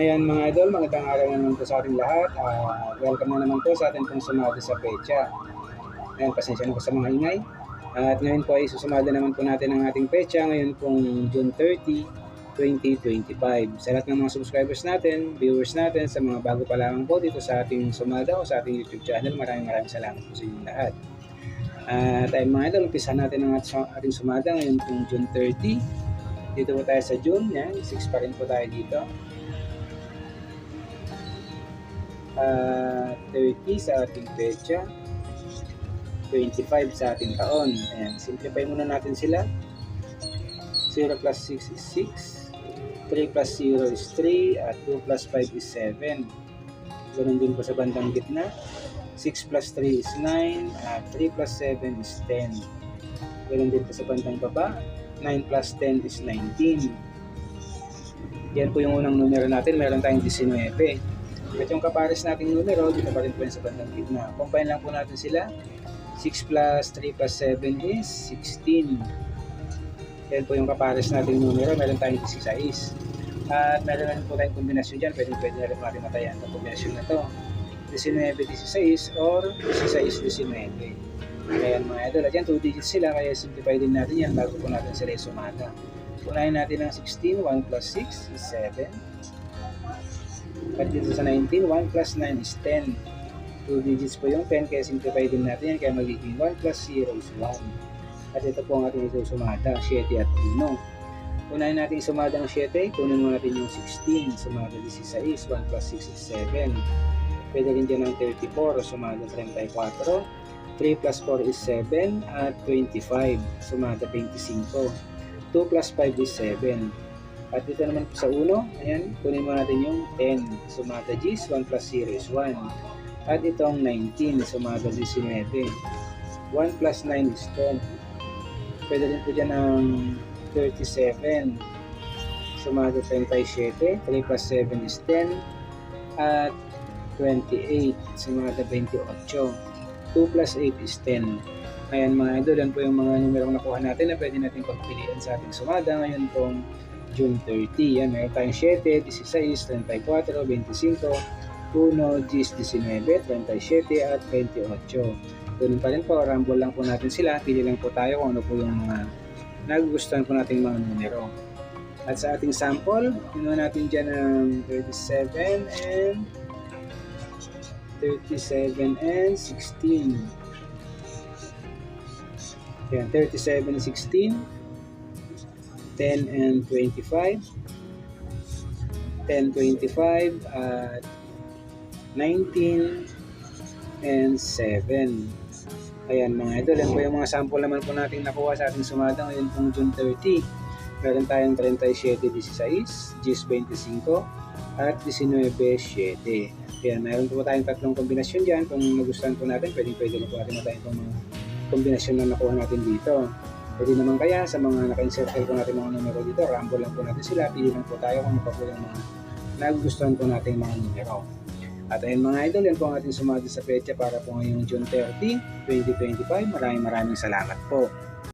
Ayan mga idol, magandang araw na naman po sa ating lahat. Ah, welcome na naman po sa ating pong sumado sa pecha. Ayan, pasensya na po sa mga ingay. At ngayon po ay susumada naman po natin ang ating pecha ngayon pong June 30, 2025. Sa lahat ng mga subscribers natin, viewers natin, sa mga bago pa lamang po dito sa ating sumada o sa ating YouTube channel, maraming maraming salamat po sa inyong lahat. At ayun mga idol, umpisa natin ang at- ating sumada ngayon pong June 30. Dito po tayo sa June, yan, 6 pa rin po tayo dito. Ah, 30 sa ating pecha, 25 sa ating taon. Ayan, simplify muna natin sila. 0 plus 6 is 6, 3 plus 0 is 3, at 2 plus 5 is 7. Ganun din po sa bandang gitna. 6 plus 3 is 9, at 3 plus 7 is 10. Ganun din po sa bandang baba. 9 plus 10 is 19. Yan po yung unang numero natin. Meron tayong 19. At yung kapares nating numero, dito pa rin po sa bandang gitna. Combine lang po natin sila. 6 plus 3 plus 7 is 16. Yan po yung kapares nating numero. Meron tayong 16. At meron na po tayong kombinasyon dyan. Pwede, pwede na rin natin matayan ang kombinasyon na to. 19-16 or 16-19. Kaya mga idol, at yan 2 digits sila. Kaya simplify din natin yan bago po natin sila isumada. Unahin natin ang 16. 1 plus 6 is 7. At dito sa 19, 1 plus 9 is 10. 2 digits po yung 10, kaya simplify din natin yan. Kaya magiging 1 plus 0 is 1. At ito po ang ating ito sumada, 7 at 1. Unahin natin sumada ang 7, kunin mo natin yung 16, sumada 16, 1 plus 6 is 7. Pwede rin dyan ang 34, sumada 34. 3 plus 4 is 7 at 25, sumada 25. 2 plus 5 is 7. At dito naman po sa 1, ayan, kunin mo natin yung 10, sumada G's, 1 plus 0 is 1. At itong 19, sumada 19. 1 plus 9 is 10. Pwede rin po dyan ang 37, sumada 37. 3 plus 7 is 10. At 28, sumada 28. 2 plus 8 is 10. Ayan mga idol, yan po yung mga numerong nakuha natin na pwede natin pagpilian sa ating sumada ngayon pong June 30. Yan, meron tayong 7, 16, 34, 25, 1, 19, 37, at 28. Ganun pa rin po, rumble lang po natin sila. Pili lang po tayo kung ano po yung mga nagugustuhan po nating mga numero. At sa ating sample, kinuha natin dyan ng 37 and 37 and 16. Yan, 37 and 16. 10 and 25. 10, 25 at 19 and 7. Ayan mga idol, yan po yung mga sample naman po natin nakuha sa ating sumada ngayon pong June 30. Meron tayong 37-16, GIS 25, at 19-7. Ayan, meron po tayong tatlong kombinasyon dyan. Kung nagustuhan po natin, pwede pwede na po natin matayin mga kombinasyon na nakuha natin dito. Pwede naman kaya sa mga naka-encircle po natin mga numero dito, rumble lang po natin sila, pili lang po tayo kung ano po yung mga nagustuhan po natin mga numero. At ayun mga idol, yan po ang ating sumado sa petsa para po ngayong June 30, 2025. Maraming maraming salamat po.